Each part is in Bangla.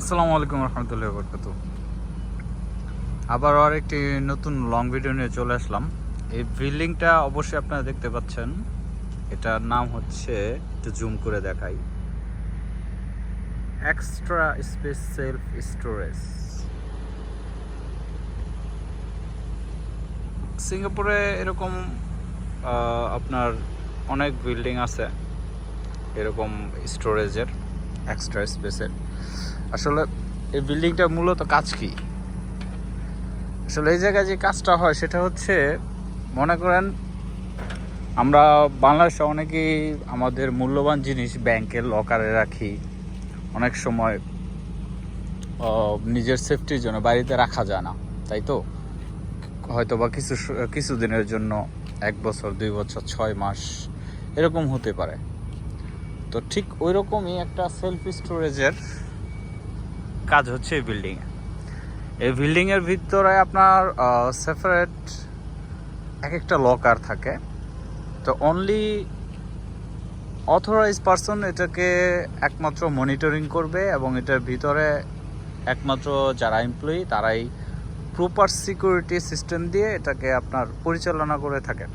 আসসালামু আলাইকুম রহমতুল্লাহ বরকত আবার আর একটি নতুন লং ভিডিও নিয়ে চলে আসলাম। এই বিল্ডিংটা অবশ্যই আপনারা দেখতে পাচ্ছেন। এটার নাম হচ্ছে, একটু জুম করে দেখাই। এক্সট্রা স্পেস সেলফ স্টোরেজ সিঙ্গাপুরে এরকম আপনার অনেক বিল্ডিং আছে। এরকম স্টোরেজের এক্সট্রা স্পেসের আসলে এই বিল্ডিংটা মূলত কাজ কি? আসলে এই জায়গায় যে কাজটা হয় সেটা হচ্ছে, মনে করেন আমরা বাংলাদেশে অনেকেই আমাদের মূল্যবান জিনিস ব্যাংকের লকারে রাখি। অনেক সময় নিজের সেফটির জন্য বাড়িতে রাখা যায় না, তাই তো? হয়তো বা কিছু কিছুদিনের জন্য এক বছর, দুই বছর, ছয় মাস, এরকম হতে পারে। তো ঠিক ওই রকমই একটা সেলফ স্টোরেজের কাজ হচ্ছে এই বিল্ডিংয়ে এই বিল্ডিংয়ের ভিতরে আপনার সেপারেট এক একটা লকার থাকে। তো অনলি অথরাইজ পারসন এটাকে একমাত্র মনিটরিং করবে এবং এটার ভিতরে একমাত্র যারা এমপ্লয়ি তারাই প্রপার সিকিউরিটি সিস্টেম দিয়ে এটাকে আপনার পরিচালনা করে থাকে।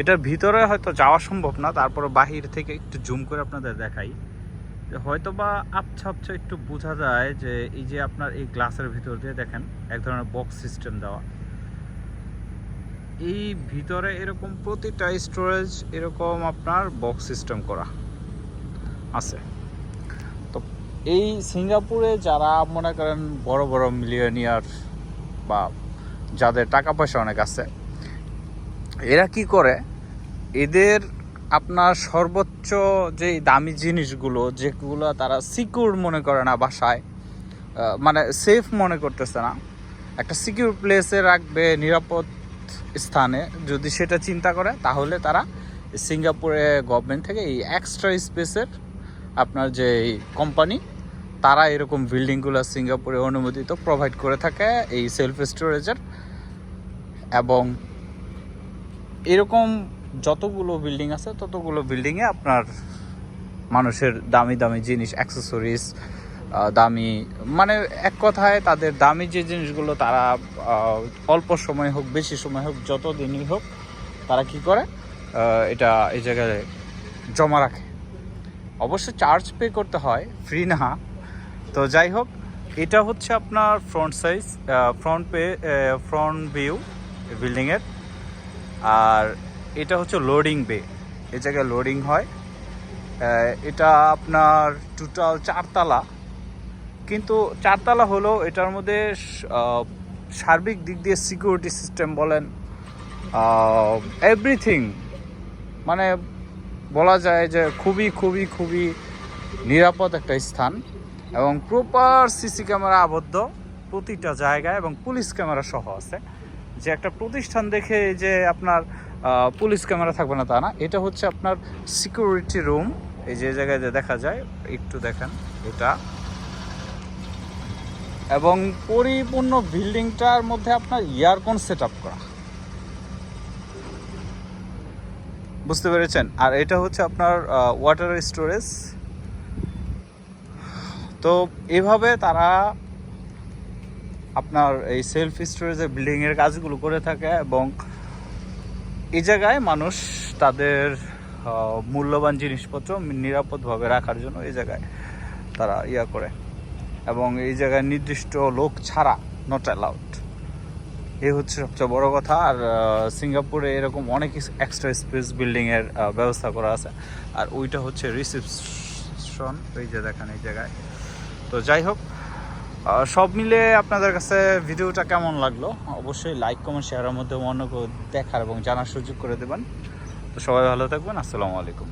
এটার ভিতরে হয়তো যাওয়া সম্ভব না, তারপরে বাহির থেকে একটু জুম করে আপনাদের দেখাই। হয়তো বা আবছা একটু বোঝা যায় যে এই যে আপনার এই গ্লাসের ভিতর দিয়ে দেখেন, এক ধরনের বক্স সিস্টেম দেওয়া। এই ভিতরে এরকম প্রতিটা স্টোরেজ এরকম আপনার বক্স সিস্টেম করা আছে। তো এই সিঙ্গাপুরে যারা মনে করেন বড় বড় মিলিয়নিয়ার বা যাদের টাকা পয়সা অনেক আছে, এরা কি করে? এদের আপনার সর্বোচ্চ যে দামি জিনিসগুলো, যেগুলো তারা সিকিউর মনে করে না বাসায় মানে সেফ মনে করতেছে না, একটা সিকিউর প্লেসে রাখবে নিরাপদ স্থানে, যদি সেটা চিন্তা করে, তাহলে তারা সিঙ্গাপুরে গভর্নমেন্ট থেকে এই এক্সট্রা স্পেসের আপনার যে কোম্পানি তারা এরকম বিল্ডিংগুলো সিঙ্গাপুরে অনুমোদিত প্রোভাইড করে থাকে এই সেলফ স্টোরেজের এবং এরকম যতগুলো বিল্ডিং আছে, ততগুলো বিল্ডিংয়ে আপনার মানুষের দামি দামি জিনিস অ্যাক্সেসরিজ দামি মানে এক কথায় তাদের দামি যে জিনিসগুলো তারা অল্প সময় হোক, বেশি সময় হোক যত দিনই হোক, তারা কি করে? এটা এই জায়গায় জমা রাখে। অবশ্য চার্জ পে করতে হয় ফ্রি না। তো যাই হোক, এটা হচ্ছে আপনার ফ্রন্ট সাইজ ফ্রন্ট পে ফ্রন্ট ভিউ বিল্ডিংয়ের আর এটা হচ্ছে লোডিং বে এ জায়গায় লোডিং হয়। এটা আপনার টোটাল চারতলা। কিন্তু চারতলা হলো এটার মধ্যে সার্বিক দিক দিয়ে সিকিউরিটি সিস্টেম বলেন এভরিথিং মানে বলা যায় যে খুবই খুবই খুবই নিরাপদ একটা স্থান এবং প্রপার সিসি ক্যামেরা আবদ্ধ প্রতিটা জায়গায় এবং পুলিশ ক্যামেরা সহ আছে। যে একটা প্রতিষ্ঠান দেখে যে আপনার পুলিশ ক্যামেরা থাকবে না তা না। এটা হচ্ছে আপনার সিকিউরিটি রুম এই যে জায়গায় যে দেখা যায়, একটু দেখেন এটা। এবং পরিপূর্ণ বিল্ডিংটার মধ্যে আপনার ইয়ারকন সেট করা। বুঝতে পেরেছেন? আর এটা হচ্ছে আপনার ওয়াটার স্টোরেজ তো এভাবে তারা আপনার এই সেলফ স্টোরেজের বিল্ডিংয়ের কাজগুলো করে থাকে এবং এই জায়গায় মানুষ তাদের মূল্যবান জিনিসপত্র নিরাপদভাবে রাখার জন্য এই জায়গায় তারা ইয়া করে। এবং এই জায়গায় নির্দিষ্ট লোক ছাড়া নট অ্যালাউড এই হচ্ছে সবচেয়ে বড় কথা। আর সিঙ্গাপুরে এরকম অনেক এক্সট্রা স্পেস বিল্ডিংয়ের ব্যবস্থা করা আছে। আর ওইটা হচ্ছে রিসেপশন ওই যে দেখেন এই জায়গায়। তো যাই হোক সব মিলে আপনাদের কাছে ভিডিওটা কেমন লাগল? অবশ্যই লাইক কমেন্ট শেয়ারের মধ্যে অন্য দেখার এবং জানার সুযোগ করে দেবেন। তো সবাই ভালো থাকবেন। আসসালামু আলাইকুম।